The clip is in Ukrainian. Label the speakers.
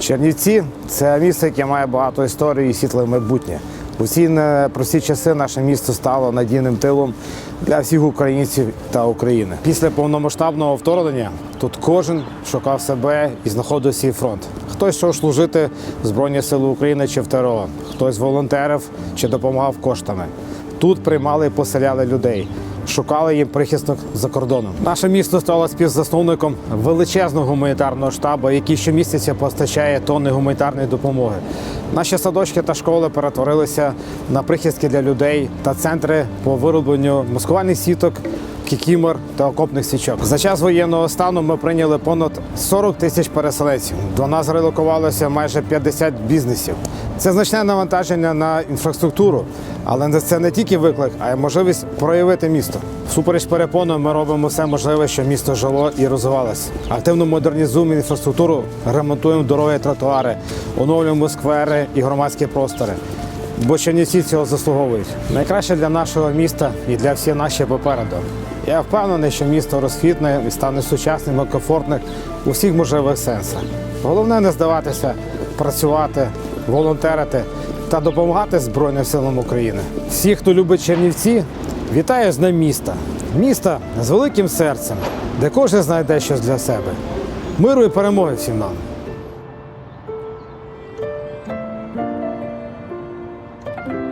Speaker 1: Чернівці це місто, яке має багато історії і світле майбутнє. У ці непрості часи наше місто стало надійним тилом для всіх українців та України. Після повномасштабного вторгнення тут кожен шукав себе і знаходив свій фронт. Хтось йшов служити в Збройні Сили України чи в ТРО, хтось волонтерив чи допомагав коштами. Тут приймали і поселяли людей. Шукали їм прихисток за кордоном. Наше місто стало співзасновником величезного гуманітарного штабу, який щомісяця постачає тонни гуманітарної допомоги. Наші садочки та школи перетворилися на прихистки для людей та центри по виробленню маскувальних сіток, кікімор та окопних свічок. За час воєнного стану ми прийняли понад 40 тисяч переселенців. До нас релокувалося майже 50 бізнесів. Це значне навантаження на інфраструктуру, але це не тільки виклик, а й можливість проявити місто. Всупереч перепонам ми робимо все можливе, щоб місто жило і розвивалося. Активно модернізуємо інфраструктуру, ремонтуємо дороги, тротуари, оновлюємо сквери і громадські простори. Бо Чернівці цього заслуговують. Найкраще для нашого міста і для всіх наших попереду. Я впевнений, що місто розквітне і стане сучасним і комфортним у всіх можливих сенсах. Головне не здаватися, працювати, волонтерити та допомагати Збройним силам України. Всі, хто любить Чернівці, вітаю з Днем міста. Міста з великим серцем, де кожен знайде щось для себе. Миру і перемоги всім нам! thank you